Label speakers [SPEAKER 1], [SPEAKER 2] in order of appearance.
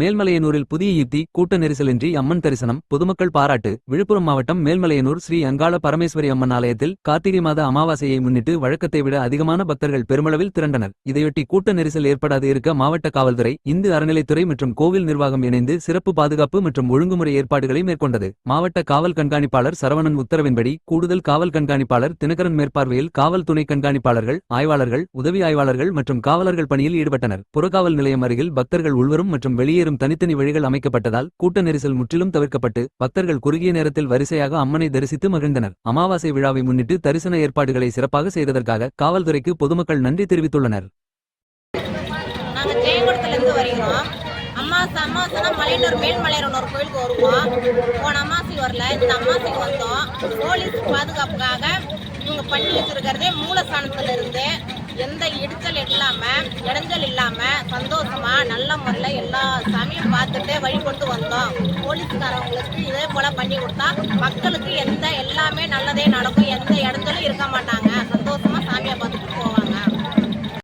[SPEAKER 1] மேல்மலையனூரில் புதிய யுக்தி கூட்ட நெரிசலின்றி அம்மன் தரிசனம் பொதுமக்கள் பாராட்டு. விழுப்புரம் மாவட்டம் மேல்மலையனூர் ஸ்ரீ அங்காள பரமேஸ்வரி அம்மன் ஆலயத்தில் கார்த்திகை மாத அமாவாசையை முன்னிட்டு வழக்கத்தை விட அதிகமான பக்தர்கள் பெருமளவில் திரண்டனர். இதையொட்டி கூட்ட நெரிசல் ஏற்படாது இருக்க மாவட்ட காவல்துறை இந்து அறநிலைத்துறை மற்றும் கோவில் நிர்வாகம் இணைந்து சிறப்பு பாதுகாப்பு மற்றும் ஒழுங்குமுறை ஏற்பாடுகளை மேற்கொண்டது. மாவட்ட காவல் கண்காணிப்பாளர் சரவணன் உத்தரவின்படி கூடுதல் காவல் கண்காணிப்பாளர் தினகரன் மேற்பார்வையில் காவல் துணை கண்காணிப்பாளர்கள் ஆய்வாளர்கள் உதவி ஆய்வாளர்கள் மற்றும் காவலர்கள் பணியில் ஈடுபட்டனர். புறக்காவல் நிலையம் அருகில் பக்தர்கள் உள்வரும் மற்றும் வெளியே வெளியேறும் தனித்தனி வழிகள் அமைக்கப்பட்டதால் கூட்ட நெரிசல் முற்றிலும் தவிர்க்கப்பட்டு பக்தர்கள் குறுகிய நேரத்தில் வரிசையாக அம்மனை தரிசித்து மகிழ்ந்தனர். அமாவாசை விழாவை முன்னிட்டு தரிசன ஏற்பாடுகளை சிறப்பாக செய்ததற்காக காவல்துறைக்கு பொதுமக்கள் நன்றி தெரிவித்துள்ளனர்.
[SPEAKER 2] நாங்கள் ஜெயங்குளத்துலேருந்து மலையனூர் மேல்மலையனூர் கோயிலுக்கு வருவோம். போன அமாசை வரல. இந்த அமாசைக்கு வந்தோம். போலீஸ் பாதுகாப்புக்காக இவங்க பண்ணி வச்சிருக்கிறதே மூலஸ்தானத்துல இருந்து எந்த இடிச்சல் இல்லாம இடைஞ்சல் இல்லாம சந்தோஷம் சாமியும் பார்த்துட்டு வழிபட்டு வந்தோம். போலீஸ்காரவங்களுக்கு இதே போல பண்ணி கொடுத்தா மக்களுக்கு எந்த எல்லாமே நல்லதே நடக்கும். எந்த இடத்துல